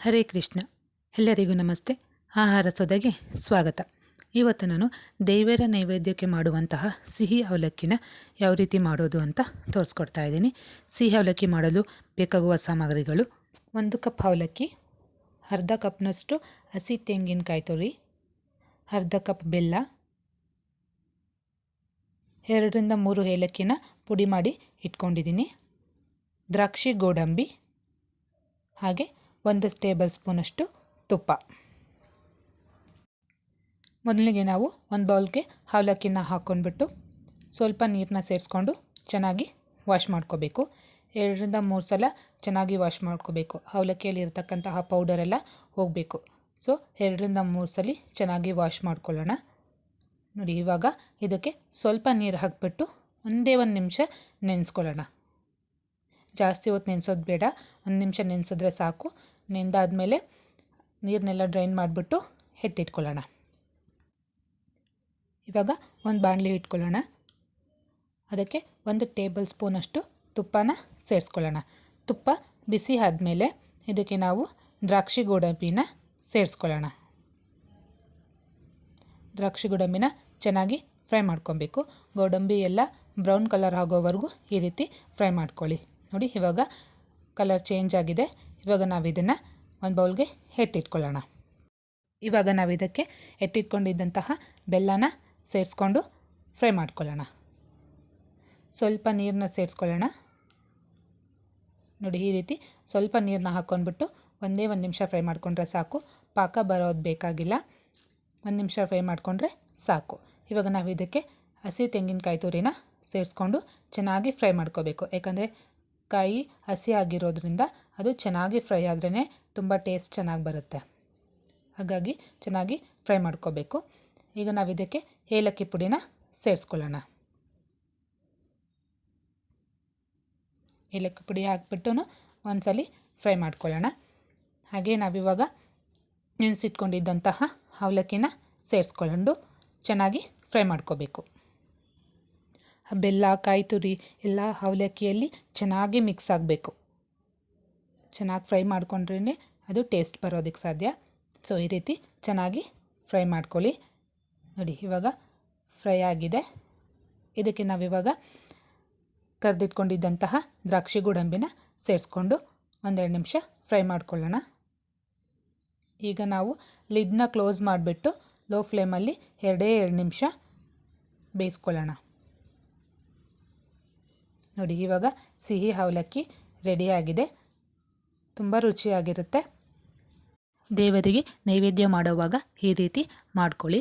ಹರೇ ಕೃಷ್ಣ. ಎಲ್ಲರಿಗೂ ನಮಸ್ತೆ. ಆಹಾರ ಸೊದಗೆ ಸ್ವಾಗತ. ಇವತ್ತು ನಾನು ದೇವರ ನೈವೇದ್ಯಕ್ಕೆ ಮಾಡುವಂತಹ ಸಿಹಿ ಅವಲಕ್ಕಿನ ಯಾವ ರೀತಿ ಮಾಡೋದು ಅಂತ ತೋರಿಸ್ಕೊಡ್ತಾ ಇದ್ದೀನಿ. ಸಿಹಿ ಅವಲಕ್ಕಿ ಮಾಡಲು ಬೇಕಾಗುವ ಸಾಮಗ್ರಿಗಳು ಒಂದು ಕಪ್ ಅವಲಕ್ಕಿ, ಅರ್ಧ ಕಪ್ನಷ್ಟು ಹಸಿ ತೆಂಗಿನಕಾಯಿ ತುರಿ, ಅರ್ಧ ಕಪ್ ಬೆಲ್ಲ, ಎರಡರಿಂದ ಮೂರು ಏಲಕ್ಕಿನ ಪುಡಿ ಮಾಡಿ ಇಟ್ಕೊಂಡಿದ್ದೀನಿ. ದ್ರಾಕ್ಷಿ, ಗೋಡಂಬಿ ಹಾಗೆ ಒಂದು ಟೇಬಲ್ ಸ್ಪೂನಷ್ಟು ತುಪ್ಪ. ಮೊದಲಿಗೆ ನಾವು ಒಂದು ಬೌಲ್ಗೆ ಅವಲಕ್ಕಿನ ಹಾಕ್ಕೊಂಡ್ಬಿಟ್ಟು ಸ್ವಲ್ಪ ನೀರನ್ನ ಸೇರಿಸ್ಕೊಂಡು ಚೆನ್ನಾಗಿ ವಾಶ್ ಮಾಡ್ಕೋಬೇಕು. ಎರಡರಿಂದ ಮೂರು ಸಲ ಚೆನ್ನಾಗಿ ವಾಶ್ ಮಾಡ್ಕೋಬೇಕು. ಅವಲಕ್ಕಿಯಲ್ಲಿ ಇರತಕ್ಕಂತಹ ಪೌಡರೆಲ್ಲ ಹೋಗಬೇಕು. ಸೊ, ಎರಡರಿಂದ ಮೂರು ಸಲ ಚೆನ್ನಾಗಿ ವಾಶ್ ಮಾಡ್ಕೊಳ್ಳೋಣ. ನೋಡಿ, ಇವಾಗ ಇದಕ್ಕೆ ಸ್ವಲ್ಪ ನೀರು ಹಾಕಿಬಿಟ್ಟು ಒಂದೇ ಒಂದು ನಿಮಿಷ ನೆನೆಸ್ಕೊಳ್ಳೋಣ. ಜಾಸ್ತಿ ಹೊತ್ತು ನೆನೆಸೋದು ಬೇಡ. ಒಂದು ನಿಮಿಷ ನೆನೆಸಿದ್ರೆ ಸಾಕು. ನೆಂದಾದಮೇಲೆ ನೀರನ್ನೆಲ್ಲ ಡ್ರೈನ್ ಮಾಡಿಬಿಟ್ಟು ಎತ್ತಿಟ್ಕೊಳ್ಳೋಣ. ಇವಾಗ ಒಂದು ಬಾಣಲಿ ಇಟ್ಕೊಳ್ಳೋಣ. ಅದಕ್ಕೆ ಒಂದು ಟೇಬಲ್ ಸ್ಪೂನಷ್ಟು ತುಪ್ಪನ ಸೇರಿಸ್ಕೊಳ್ಳೋಣ. ತುಪ್ಪ ಬಿಸಿ ಆದಮೇಲೆ ಇದಕ್ಕೆ ನಾವು ದ್ರಾಕ್ಷಿ ಗೋಡಂಬಿನ ಸೇರಿಸ್ಕೊಳ್ಳೋಣ. ದ್ರಾಕ್ಷಿ ಗೋಡಂಬಿನ ಚೆನ್ನಾಗಿ ಫ್ರೈ ಮಾಡ್ಕೊಬೇಕು. ಗೋಡಂಬಿ ಎಲ್ಲ ಬ್ರೌನ್ ಕಲರ್ ಆಗೋವರೆಗೂ ಈ ರೀತಿ ಫ್ರೈ ಮಾಡ್ಕೊಳ್ಳಿ. ನೋಡಿ, ಇವಾಗ ಕಲರ್ ಚೇಂಜ್ ಆಗಿದೆ. ಇವಾಗ ನಾವು ಇದನ್ನು ಒಂದು ಬೌಲ್ಗೆ ಎತ್ತಿಟ್ಕೊಳ್ಳೋಣ. ಇವಾಗ ನಾವು ಇದಕ್ಕೆ ಎತ್ತಿಟ್ಕೊಂಡಿದ್ದಂತಹ ಬೆಲ್ಲನ ಸೇರಿಸ್ಕೊಂಡು ಫ್ರೈ ಮಾಡ್ಕೊಳ್ಳೋಣ. ಸ್ವಲ್ಪ ನೀರನ್ನ ಸೇರಿಸ್ಕೊಳ್ಳೋಣ. ನೋಡಿ, ಈ ರೀತಿ ಸ್ವಲ್ಪ ನೀರನ್ನ ಹಾಕ್ಕೊಂಡ್ಬಿಟ್ಟು ಒಂದೇ ಒಂದು ನಿಮಿಷ ಫ್ರೈ ಮಾಡಿಕೊಂಡ್ರೆ ಸಾಕು. ಪಾಕ ಬರೋದು ಬೇಕಾಗಿಲ್ಲ. ಒಂದು ನಿಮಿಷ ಫ್ರೈ ಮಾಡಿಕೊಂಡ್ರೆ ಸಾಕು. ಇವಾಗ ನಾವು ಇದಕ್ಕೆ ಹಸಿ ತೆಂಗಿನಕಾಯಿ ತುರಿನ ಸೇರಿಸ್ಕೊಂಡು ಚೆನ್ನಾಗಿ ಫ್ರೈ ಮಾಡ್ಕೋಬೇಕು. ಯಾಕಂದರೆ ಕಾಯಿ ಹಸಿ ಆಗಿರೋದ್ರಿಂದ ಅದು ಚೆನ್ನಾಗಿ ಫ್ರೈ ಆದ್ರೇ ತುಂಬ ಟೇಸ್ಟ್ ಚೆನ್ನಾಗಿ ಬರುತ್ತೆ. ಹಾಗಾಗಿ ಚೆನ್ನಾಗಿ ಫ್ರೈ ಮಾಡ್ಕೋಬೇಕು. ಈಗ ನಾವು ಇದಕ್ಕೆ ಏಲಕ್ಕಿ ಪುಡಿನ ಸೇರಿಸ್ಕೊಳ್ಳೋಣ. ಏಲಕ್ಕಿ ಪುಡಿ ಹಾಕ್ಬಿಟ್ಟು ಒಂದ್ಸಲಿ ಫ್ರೈ ಮಾಡ್ಕೊಳ್ಳೋಣ. ಹಾಗೆ ನಾವಿವಾಗ ನೆನೆಸಿಟ್ಕೊಂಡಿದ್ದಂತಹ ಅವಲಕ್ಕಿನ ಸೇರಿಸ್ಕೊಂಡು ಚೆನ್ನಾಗಿ ಫ್ರೈ ಮಾಡ್ಕೋಬೇಕು. ಬೆಲ್ಲ, ಕಾಯಿ ತುರಿ ಎಲ್ಲ ಅವಲಕ್ಕಿಯಲ್ಲಿ ಚೆನ್ನಾಗಿ ಮಿಕ್ಸ್ ಆಗಬೇಕು. ಚೆನ್ನಾಗಿ ಫ್ರೈ ಮಾಡ್ಕೊಂಡ್ರೇ ಅದು ಟೇಸ್ಟ್ ಬರೋದಕ್ಕೆ ಸಾಧ್ಯ. ಸೊ ಈ ರೀತಿ ಚೆನ್ನಾಗಿ ಫ್ರೈ ಮಾಡ್ಕೊಳ್ಳಿ. ನೋಡಿ, ಇವಾಗ ಫ್ರೈ ಆಗಿದೆ. ಇದಕ್ಕೆ ನಾವಿವಾಗ ಕರೆದಿಟ್ಕೊಂಡಿದ್ದಂತಹ ದ್ರಾಕ್ಷಿ ಗೋಡಂಬಿನ ಸೇರಿಸ್ಕೊಂಡು ಒಂದೆರಡು ನಿಮಿಷ ಫ್ರೈ ಮಾಡ್ಕೊಳ್ಳೋಣ. ಈಗ ನಾವು ಲಿಡ್ನ ಕ್ಲೋಸ್ ಮಾಡಿಬಿಟ್ಟು ಲೋ ಫ್ಲೇಮಲ್ಲಿ ಎರಡೇ ಎರಡು ನಿಮಿಷ ಬೇಯಿಸ್ಕೊಳ್ಳೋಣ. ನೋಡಿ, ಇವಾಗ ಸಿಹಿ ಅವಲಕ್ಕಿ ರೆಡಿಯಾಗಿದೆ ತುಂಬ ರುಚಿಯಾಗಿರುತ್ತೆ. ದೇವರಿಗೆ ನೈವೇದ್ಯ ಮಾಡುವಾಗ ಈ ರೀತಿ ಮಾಡ್ಕೊಳ್ಳಿ.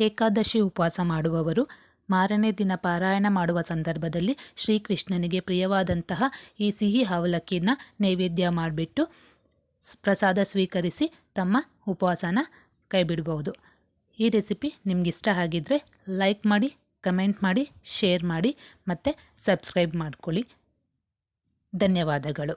ಏಕಾದಶಿ ಉಪವಾಸ ಮಾಡುವವರು ಮಾರನೇ ದಿನ ಪಾರಾಯಣ ಮಾಡುವ ಸಂದರ್ಭದಲ್ಲಿ ಶ್ರೀಕೃಷ್ಣನಿಗೆ ಪ್ರಿಯವಾದಂತಹ ಈ ಸಿಹಿ ಅವಲಕ್ಕಿನ ನೈವೇದ್ಯ ಮಾಡಿಬಿಟ್ಟು ಪ್ರಸಾದ ಸ್ವೀಕರಿಸಿ ತಮ್ಮ ಉಪವಾಸನ ಕೈಬಿಡಬಹುದು. ಈ ರೆಸಿಪಿ ನಿಮಗಿಷ್ಟ ಆಗಿದ್ದರೆ ಲೈಕ್ ಮಾಡಿ ಕಮೆಂಟ್ ಮಾಡಿ ಶೇರ್ ಮಾಡಿ ಮತ್ತು ಸಬ್ಸ್ಕ್ರೈಬ್ ಮಾಡ್ಕೊಳ್ಳಿ. ಧನ್ಯವಾದಗಳು.